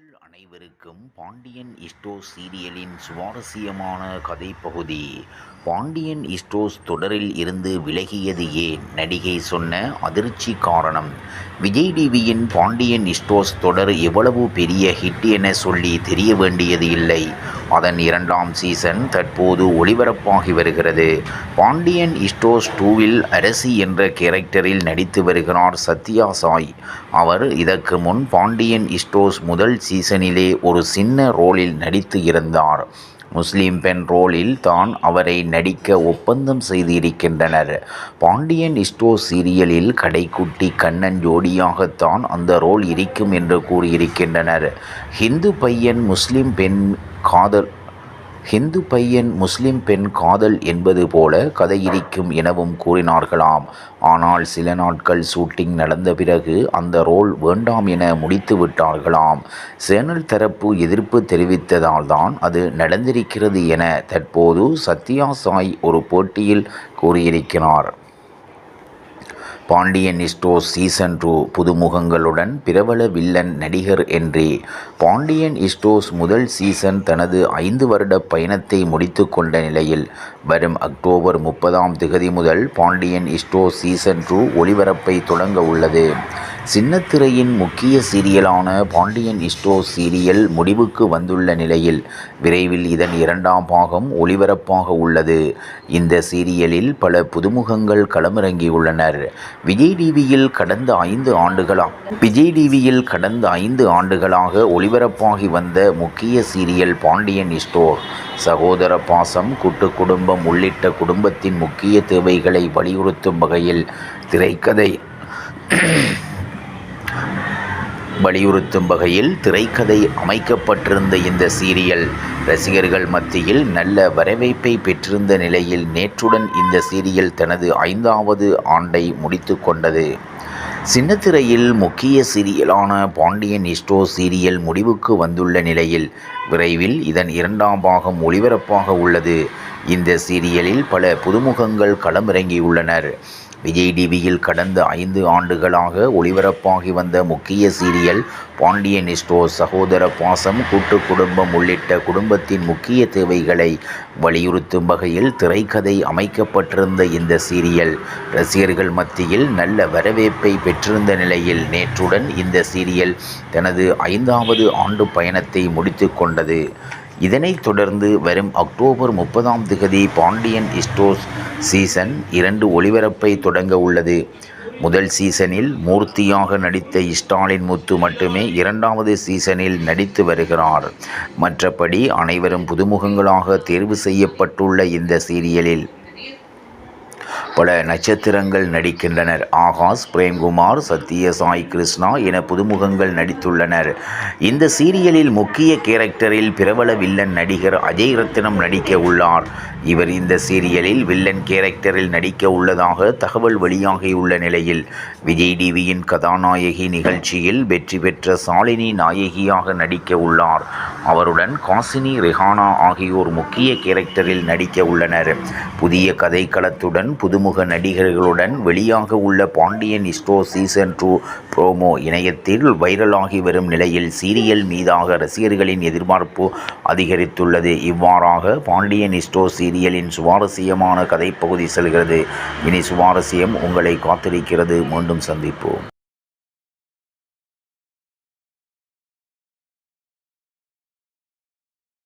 உங்கள் அனைவருக்கும் பாண்டியன் இஸ்டோஸ் சீரியலின் சுவாரஸ்யமான கதைப்பகுதி. பாண்டியன் இஸ்டோஸ் தொடரில் இருந்து விலகியது ஏன்? நடிகை சொன்ன அதிர்ச்சி காரணம். விஜய் டிவியின் பாண்டியன் இஸ்டோஸ் தொடர் எவ்வளவு பெரிய ஹிட் என சொல்லி தெரிய வேண்டியது இல்லை. அதன் இரண்டாம் சீசன் தற்போது ஒளிபரப்பாகி வருகிறது. பாண்டியன் இஸ்டோஸ் டூவில் அரசி என்ற கேரக்டரில் நடித்து வருகிறார் சத்யா சாய். அவர் இதற்கு முன் பாண்டியன் இஸ்டோஸ் முதல் சீசனிலே ஒரு சின்ன ரோலில் நடித்து இருந்தார். முஸ்லீம் பெண் ரோலில் தான் அவரை நடிக்க ஒப்பந்தம் செய்திருக்கின்றனர். பாண்டியன் இஸ்டோ சீரியலில் கடைக்குட்டி கண்ணன் ஜோடியாகத்தான் அந்த ரோல் இருக்கும் என்று கூறியிருக்கின்றனர். ஹிந்து பையன் முஸ்லீம் பெண் காதல் ஹிந்து பையன் முஸ்லிம் பெண் காதல் என்பது போல கதையிருக்கும் எனவும் கூறினார்களாம். ஆனால் சில நாட்கள் ஷூட்டிங் நடந்த பிறகு அந்த ரோல் வேண்டாம் என முடித்து விட்டார்களாம். சேனல் தரப்பு எதிர்ப்பு தெரிவித்ததால் தான் அது நடந்திருக்கிறது என தற்போது சத்யா சாய் ஒரு போட்டியில் கூறியிருக்கிறார். பாண்டியன் இஸ்டோஸ் சீசன் டூ புதுமுகங்களுடன் பிரபல வில்லன் நடிகர் என்றே பாண்டியன் இஸ்டோஸ் முதல் சீசன் தனது ஐந்து வருட பயணத்தை முடித்து கொண்ட நிலையில் வரும் அக்டோபர் முப்பதாம் திகதி முதல் பாண்டியன் இஸ்டோஸ் சீசன் டூ ஒளிபரப்பை தொடங்க உள்ளது. சின்னத்திரையின் முக்கிய சீரியலான பாண்டியன் இஸ்டோ சீரியல் முடிவுக்கு வந்துள்ள நிலையில் விரைவில் இதன் இரண்டாம் பாகம் ஒளிபரப்பாக உள்ளது. இந்த சீரியலில் பல புதுமுகங்கள் களமிறங்கியுள்ளனர். விஜய் டிவியில் கடந்த ஐந்து ஆண்டுகளாக விஜய் டிவியில் கடந்த ஐந்து ஆண்டுகளாக ஒளிபரப்பாகி வந்த முக்கிய சீரியல் பாண்டியன் இஸ்டோர் சகோதர பாசம் கூட்டு குடும்பம் உள்ளிட்ட குடும்பத்தின் முக்கிய தேவைகளை வலியுறுத்தும் வகையில் திரைக்கதை வலியுறுத்தும் வகையில் திரைக்கதை அமைக்கப்பட்டிருந்த இந்த சீரியல் ரசிகர்கள் மத்தியில் நல்ல வரவேற்பை பெற்றிருந்த நிலையில் நேற்றுடன் இந்த சீரியல் தனது ஐந்தாவது ஆண்டை முடித்து கொண்டது. சின்னத்திரையில் முக்கிய சீரியலான பாண்டியன் இஸ்டோ சீரியல் முடிவுக்கு வந்துள்ள நிலையில் விரைவில் இதன் இரண்டாம் பாகம் ஒளிபரப்பாக உள்ளது. இந்த சீரியலில் பல புதுமுகங்கள் களமிறங்கியுள்ளனர். விஜய் டிவியில் கடந்த ஐந்து ஆண்டுகளாக ஒளிபரப்பாகி வந்த முக்கிய சீரியல் பாண்டியன் ஸ்டோர் சகோதர பாசம் கூட்டு குடும்பம் உள்ளிட்ட குடும்பத்தின் முக்கிய தேவைகளை வலியுறுத்தும் வகையில் திரைக்கதை அமைக்கப்பட்டிருந்த இந்த சீரியல். ரசிகர்கள் மத்தியில் நல்ல வரவேற்பை பெற்றிருந்த நிலையில் நேற்றுடன் இந்த சீரியல் தனது ஐந்தாவது ஆண்டு பயணத்தை முடித்து கொண்டது. இதனைத் தொடர்ந்து வரும் அக்டோபர் முப்பதாம் திகதி பாண்டியன் இஸ்டோஸ் சீசன் இரண்டு ஒளிபரப்பை தொடங்க உள்ளது. முதல் சீசனில் மூர்த்தியாக நடித்த ஸ்டாலின் முத்து மட்டுமே இரண்டாவது சீசனில் நடித்து வருகிறார். மற்றபடி அனைவரும் புதுமுகங்களாக தேர்வு செய்யப்பட்டுள்ள இந்த சீரியலில் பல நட்சத்திரங்கள் நடிக்கின்றனர். ஆகாஷ் பிரேம்குமார் சத்ய சாய் கிருஷ்ணா என புதுமுகங்கள் நடித்துள்ளனர். இந்த சீரியலில் முக்கிய கேரக்டரில் பிரபல வில்லன் நடிகர் அஜய் ரத்னம் நடிக்க உள்ளார். இவர் இந்த சீரியலில் வில்லன் கேரக்டரில் நடிக்க உள்ளதாக தகவல் வெளியாகியுள்ள நிலையில் விஜய் டிவியின் கதாநாயகி நிகழ்ச்சியில் வெற்றி பெற்ற சாலினி நாயகியாக நடிக்க உள்ளார். அவருடன் காசினி ரெஹானா ஆகியோர் முக்கிய கேரக்டரில் நடிக்க உள்ளனர். புதிய கதைக்களத்துடன் புதுமுக அறிமுக நடிகர்களுடன் வெளியாக உள்ள Pandian stores season two promo இணையத்தில் வைரலாகி வரும் நிலையில் சீரியல் மீதாக ரசிகர்களின் எதிர்பார்ப்பு அதிகரித்துள்ளது. இவ்வாறாக பாண்டியன் இஸ்டோ சீரியலின் சுவாரஸ்யமான கதைப்பகுதி செல்கிறது. இனி சுவாரஸ்யம் உங்களை காத்திருக்கிறது. மீண்டும் சந்திப்போம்.